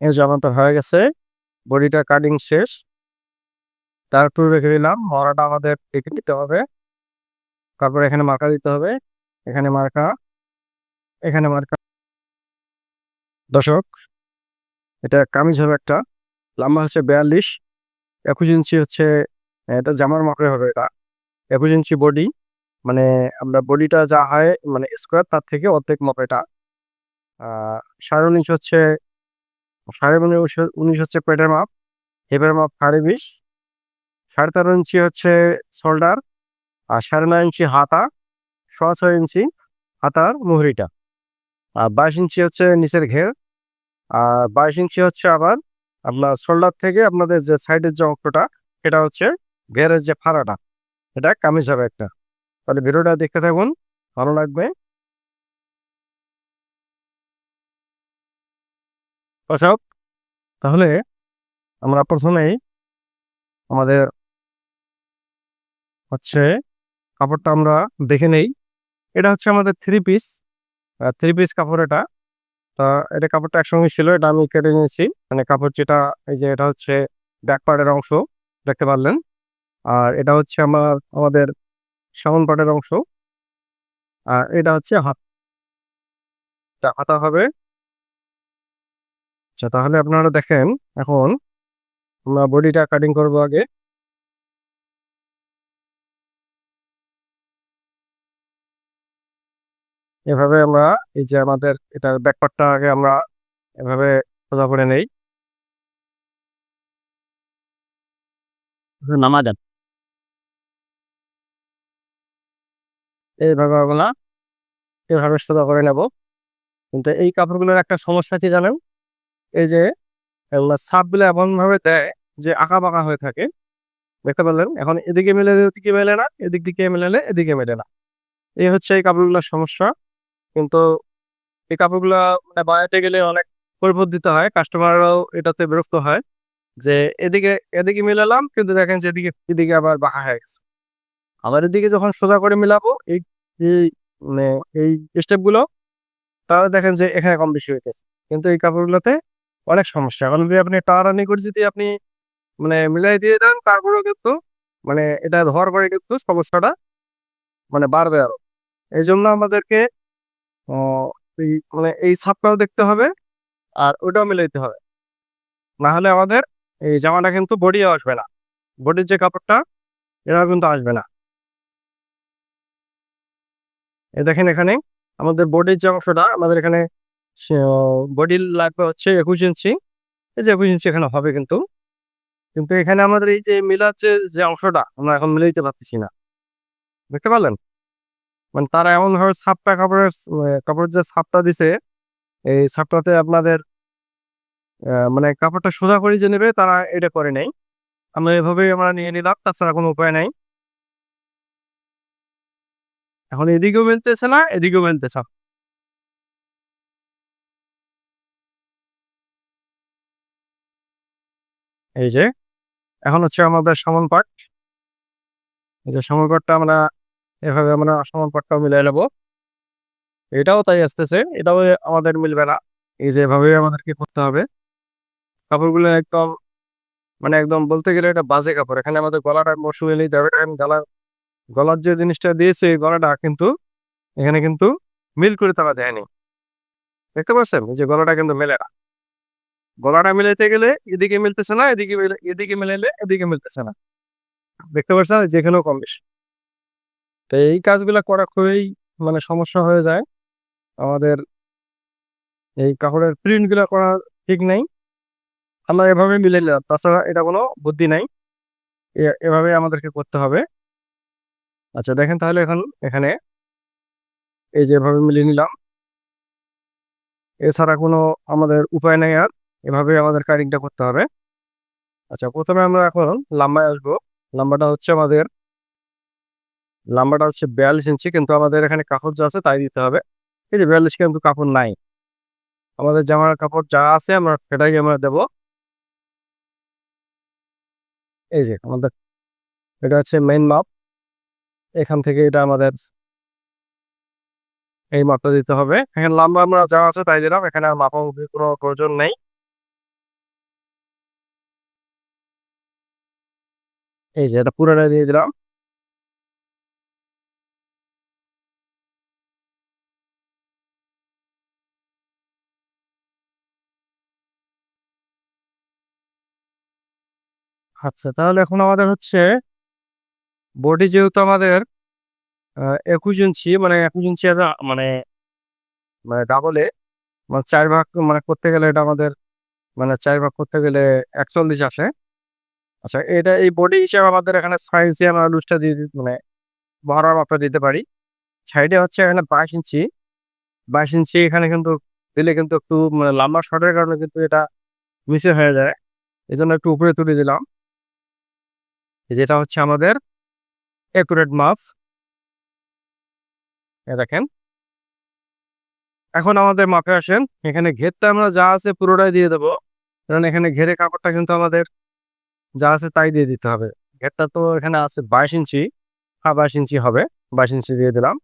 এই জামাটা হয়ে গেছে। বডিটা কাটিং শেষ। তারপর রেখে দিলাম। মরাটা আমাদের রেখে দিতে হবে। তারপর এখানে মার্কা দিতে হবে। এখানে মার্কা। এখানে মার্কা। দর্শক, এটা কামিজ হবে একটা। লম্বা হচ্ছে বিয়াল্লিশ। একুশ ইঞ্চি হচ্ছে, এটা জামার মাপে হবে এটা। একুশ ইঞ্চি বডি মানে আমরা বডিটা যা হয় মানে স্কোয়ার তার থেকে অর্ধেক মাপ এটা। সাড়ে উনিশ হচ্ছে সাড়ে উনিশ উনিশ হচ্ছে পেটের মাপ, হেপের মাপ সাড়ে বিশ, সাড়ে তেরো ইঞ্চি হচ্ছে শোল্ডার, আর সাড়ে নয় ইঞ্চি হাতা, সোয়া ছয় ইঞ্চি হাতার মুহুরিটা। আর বাইশ ইঞ্চি হচ্ছে নিচের ঘের, আর বাইশ ইঞ্চি হচ্ছে আবার আপনার শোল্ডার থেকে আপনাদের যে সাইডের যে অংশটা এটা হচ্ছে ঘেরের যে ফাড়াটা, এটা কামিজ হবে একটা। তাহলে ভিডিওটা দেখতে থাকুন, ভালো লাগবে। অশোক তাহলে আমরা প্রথমেই আমাদের হচ্ছে কাপড়টা আমরা দেখে নেই। এটা হচ্ছে আমাদের থ্রি পিস থ্রি পিস কাপড় এটা। তা এটা কাপড়টা একসঙ্গে ছিল, এটা আমি কেটে নিয়েছি। মানে কাপড় যেটা, এই যে এটা হচ্ছে ব্যাক পার্টের অংশ, দেখতে পারলেন। আর এটা হচ্ছে আমার, আমাদের সামন পার্টের অংশ। আর এটা হচ্ছে হাত। এটা হাতা হবে আচ্ছা তাহলে আপনারা দেখেন এখন আমরা বডিটা কাটিং করব আগে। এভাবে আমরা এই যে আমাদের এটা ব্যাকপার্টটা আগে আমরা এভাবে সোজা করে নেই। নামা যান এইভাবে আমরা এভাবে সোজা করে নেব। কিন্তু এই কাপড়গুলোর একটা সমস্যা কি জানেন? এই যে সাপগুলো এমনভাবে দেয় যে আঁকা বাঁকা হয়ে থাকে। দেখতে পারলেন এখন এদিকে মেলে এদিকে মেলে না, এদিক দিকে মেলালে এদিকে মেলে না। এই হচ্ছে এই কাপড়গুলোর সমস্যা। কিন্তু এই কাপড়গুলো মানে বানাতে গেলে অনেক পরিপদ দিতে হয়, কাস্টমাররাও এটাতে বিরক্ত হয় যে এদিকে এদিকে মিলালাম, কিন্তু দেখেন যে এদিকে এদিকে আবার বাঁকা হয়ে গেছে। আবার এদিকে যখন সোজা করে মিলাবো, এই মানে এই স্টেপগুলো তাহলে দেখেন যে এখানে কম বেশি হইতেছে। কিন্তু এই কাপড়গুলোতে অনেক সমস্যা। এখন যদি আপনি টানাটানি করে যদি আপনি মানে মিলাই দিয়ে দেন, তারপরেও কিন্তু মানে এটা ধর করে কিন্তু সমস্যাটা মানে বাড়বে আরও। এই জন্য আমাদেরকে মানে এই ছাপটাও দেখতে হবে, আর ওটাও মিলাইতে হবে। না হলে আমাদের এই জামাটা কিন্তু বডিও আসবে না। বডির যে কাপড়টা, এটাও কিন্তু আসবে না। এ দেখেন এখানে, আমাদের বডির যে অংশটা, আমাদের এখানে বডির লাগবে হচ্ছে একুশ ইঞ্চি এই যে একুশ ইঞ্চি এখানে হবে কিন্তু। কিন্তু এখানে আমাদের এই যে মিলার যে অংশটা, আমরা এখন মিলাইতে পারতেছি না। দেখতে পারলেন? মানে তারা এমন ভাবে ছাপটা কাপড়ের কাপড়ের যে ছাপটা দিছে, এই ছাপটাতে আপনাদের মানে কাপড়টা সোজা করে যে নেবে, তারা এটা করে নেই আমরা এভাবেই আমরা নিয়ে নিলাম, তাছাড়া কোনো উপায় নাই। এখন এদিকেও মিলতেছে না, এদিকেও মিলতেছে এই যে, এখন হচ্ছে আমাদের সমান পাট এই যে সমান পাটটা আমরা এভাবে আমরা সমান পাটটাও মিলাই নেব। এটাও তাই আসতেছে, এটাও আমাদের মিলবে না। এই যে এভাবেই আমাদেরকে করতে হবে। কাপড়গুলো একদম মানে একদম বলতে গেলে এটা বাজে কাপড়। এখানে আমাদের গলাটা মশু এলেই দেবে কারণ গলার গলার যে জিনিসটা দিয়েছে গলাটা কিন্তু, এখানে কিন্তু মিল করে তারা দেয়নি। দেখতে পাচ্ছেন? যে গলাটা কিন্তু মেলে না। গলাটা মিলাইতে গেলে এদিকে মিলতেছে না, এদিকে এদিকে মিলাইলে এদিকে মিলতেছে না। দেখতে পাচ্ছেন যেখানেও কম বেশি। তো এই কাজগুলো করা খুবই মানে সমস্যা হয়ে যায়। আমাদের এই কাপড়ের প্রিন্টগুলা করা ঠিক নাই। আমরা এভাবে মিলে নিলাম। তাছাড়া এটা কোনো বুদ্ধি নাই। এভাবে আমাদেরকে করতে হবে। আচ্ছা দেখেন তাহলে এখন এখানে এই যে এভাবে মিলিয়ে নিলাম। এছাড়া কোনো আমাদের উপায় নেই আর। এভাবে আমাদের কাটিংটা করতে হবে। আচ্ছা প্রথমে আমরা এখন লাম্বায় আসব। লাম্বাটা হচ্ছে আমাদের লাম্বাটা হচ্ছে বিয়াল্লিশ ইঞ্চি, কিন্তু আমাদের এখানে কাপড় যা আছে তাই দিতে হবে। এই যে বিয়াল্লিশ কিন্তু কাপড় নাই। আমাদের জামার কাপড় যা আছে আমরা সেটাই আমরা দেবো। এই যে আমাদের, এটা হচ্ছে মেইন মাপ এখান থেকে এটা আমাদের এই মাপটা দিতে হবে। এখানে লম্বা আমরা যা আছে তাই দিলাম। এখানে আর মাপামাপির কোনো প্রয়োজন নেই। এই যে এটা পুরোটা দিয়ে দিলাম। আচ্ছা তাহলে এখন আমাদের হচ্ছে বডি যেহেতু আমাদের একুশ ইঞ্চি মানে একুশ ইঞ্চি মানে মানে ডাবলে মানে চার ভাগ মানে করতে গেলে এটা আমাদের মানে চার ভাগ করতে গেলে একচল্লিশ আসে। আচ্ছা এটা এই বডি হিসাবে আমাদের এখানে সাইজে আমরা লুজটা দিয়ে মানে বারো মাপটা দিতে পারি। সাইডে হচ্ছে এখানে বাইশ ইঞ্চি। বাইশ ইঞ্চি এখানে কিন্তু দিলে কিন্তু একটু মানে লম্বা শর্টের কারণে কিন্তু এটা মিসে হয়ে যায়। এই জন্য একটু উপরে তুলে দিলাম। যেটা হচ্ছে আমাদের একুরেট মাপ। এ দেখেন। এখন আমাদের মাপে আসেন। এখানে ঘেরটা আমরা যা আছে পুরোটাই দিয়ে দেবো। কারণ এখানে ঘেরে কাপড়টা কিন্তু আমাদের যা আছে তাই দিয়ে দিতে হবে। ঘেরটা তো এখানে আছে বাইশ ইঞ্চি হ্যাঁ বাইশ ইঞ্চি হবে, বাইশ ইঞ্চি দিয়ে দিলাম।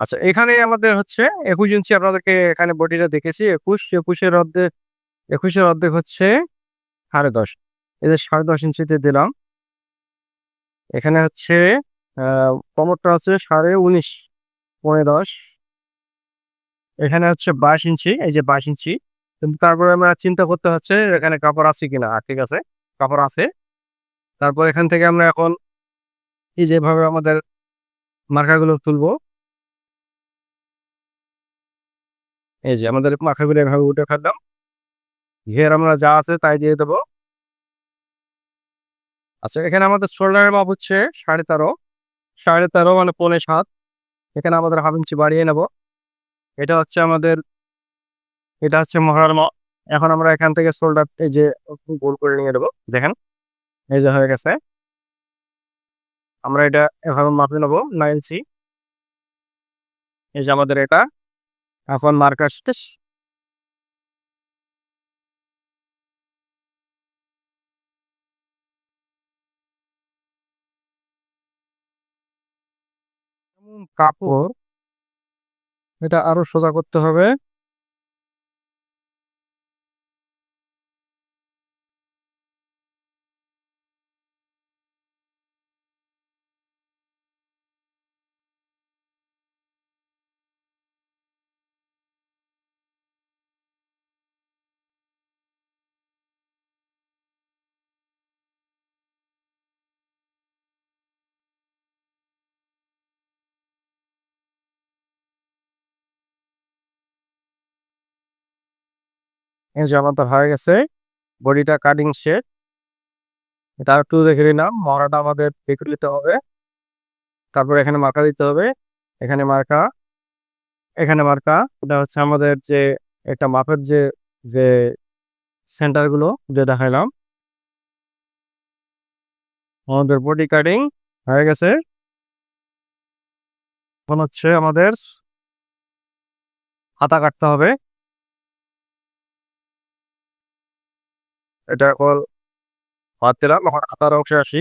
আচ্ছা এখানে আমাদের হচ্ছে একুশ ইঞ্চি, আপনাদেরকে এখানে বডিটা দেখেছি, একুশ, একুশের অর্ধেক একুশের অর্ধেক হচ্ছে সাড়ে দশ। এদের সাড়ে দশ ইঞ্চিতে দিলাম। এখানে হচ্ছে কমরটা হচ্ছে সাড়ে উনিশ পনেরো দশ। এখানে হচ্ছে বাইশ ইঞ্চি, এই যে বাইশ ইঞ্চি। কিন্তু তারপরে আমরা চিন্তা করতে হচ্ছে এখানে কাপড় আছে কিনা, ঠিক আছে? কাপড় আছে। তারপর এখান থেকে আমরা এখন এই যেভাবে আমাদের মার্কাগুলো তুলবো। এই যে আমাদের মার্কাগুলো এভাবে উঠে ফেললাম। ঘের আমরা যা আছে তাই দিয়ে দেবো। আচ্ছা এখানে আমাদের শোল্ডারের মাপ হচ্ছে সাড়ে তেরো। সাড়ে তেরো মানে পৌনে সাত। এখানে আমাদের হাফ ইঞ্চি বাড়িয়ে নেব। এটা হচ্ছে আমাদের, এটা হচ্ছে মহড়ার মাপ এখন আমরা এখান থেকে শোল্ডার এই যে গোল করে নিয়ে দেবো দেখেন। এই যে হয়ে গেছে। আমরা এটা এভাবে মাপে নেব নাইন সি এই যে আমাদের এটা এখন মার্কার কাপড়, এটা আরও সোজা করতে হবে। এই যে আমাদের হয়ে গেছে। বডিটা কাটিং শেড এটা একটু দেখে নিলাম, মরাটা আমাদের দেখে নিতে হবে। তারপর এখানে মার্কা দিতে হবে। এখানে মার্কা এখানে মার্কা এটা হচ্ছে আমাদের যে, একটা মাপের যে যে সেন্টারগুলো যে দেখাইলাম। আমাদের বডি কাটিং হয়ে গেছে। এখন হচ্ছে আমাদের হাতা কাটতে হবে। এটা এখন হাত দিলাম এখন হাতার অংশে আসি।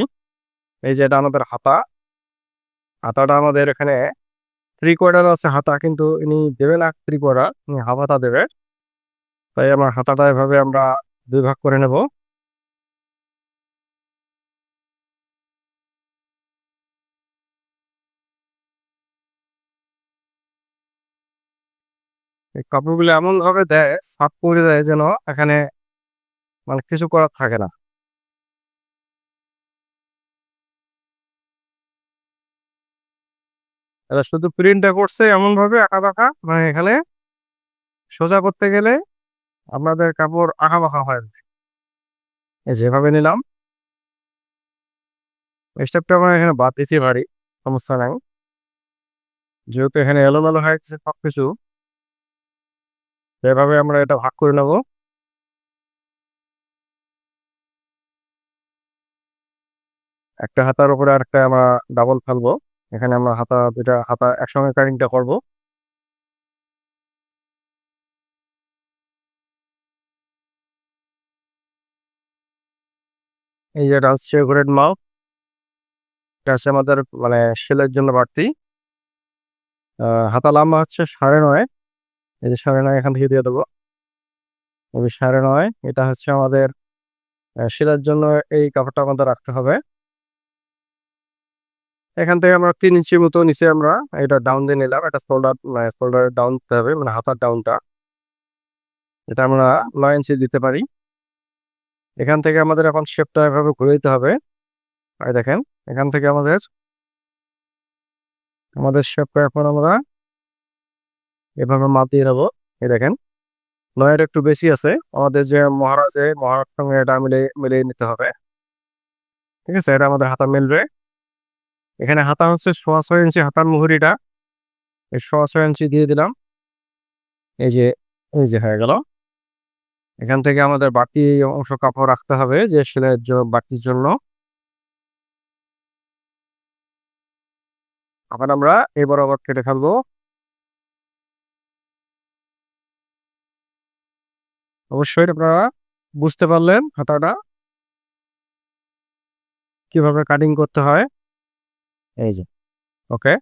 এই যে এটা আমাদের হাতা। হাতাটা আমাদের এখানে থ্রি কোয়ার্টার আছে হাতা, কিন্তু ইনি দেবে না থ্রি কোয়ার্টার ইনি হাফ হাতা দেবে। তাই আমার হাতাটা এভাবে আমরা দুই ভাগ করে নেব। এই এমন ভাবে দেয়, সাফ করে দেয় যেন এখানে মানে কিছু করার থাকে না। শুধু প্রিন্টটা করছে এমন ভাবে আঁকা বাঁকা মানে এখানে সোজা করতে গেলে আপনাদের কাপড় আঁকা বাঁকা হয়। এই যেভাবে নিলাম। স্টেপটা আমরা এখানে বাদ দিতে পারি, সমস্যা নাই। যেহেতু এখানে এলোমেলো হয়ে গেছে সব কিছু সেভাবে আমরা এটা ভাগ করে নেব। একটা হাতার উপরে আর একটা আমরা ডাবল ফেলব। এখানে আমরা হাতা দুটা হাতা একসঙ্গে কাটিংটা করব। এই যে হচ্ছে গ্রেড মাল এটা হচ্ছে আমাদের মানে সেলের জন্য বাড়তি। হাতা লম্বা হচ্ছে সাড়ে নয়। এই যে সাড়ে নয় এখান থেকে দিয়ে দেবো। সাড়ে নয়, এটা হচ্ছে আমাদের সেলের জন্য এই কাপড়টা আমাদের রাখতে হবে। এখান থেকে আমরা তিন ইঞ্চির মতো নিচে আমরা এটা ডাউন দিয়ে নিলাম। এটা শোল্ডার শোল্ডার ডাউন দিতে হবে মানে হাতার ডাউনটা এটা আমরা নয় ইঞ্চি দিতে পারি। এখান থেকে আমাদের এখন শেপটা এভাবে ঘুরে দিতে হবে। আর দেখেন, এখান থেকে আমাদের আমাদের শেপটা এখন আমরা এভাবে মাপ দিয়ে নেব। এই দেখেন, নয়ের একটু বেশি আছে। আমাদের যে মহারাজে মহারাজ সঙ্গে এটা মিলে মিলিয়ে নিতে হবে। ঠিক আছে, এটা আমাদের হাতা মিলবে। এখানে হাতা হচ্ছে সোয়া ছয় ইঞ্চি হাতার মুহুরিটা। এই সোয়া ছয় ইঞ্চি দিয়ে দিলাম। এই যে এই যে হয়ে গেল। এখান থেকে আমাদের বাড়তি অংশ কাপড় রাখতে হবে যে সেলাইয়ের জন্য বাড়তির জন্য। আবার আমরা এই বরাবর কেটে ফেলব। অবশ্যই আপনারা বুঝতে পারলেন হাতাটা। কীভাবে কাটিং করতে হয়। এই যে ওকে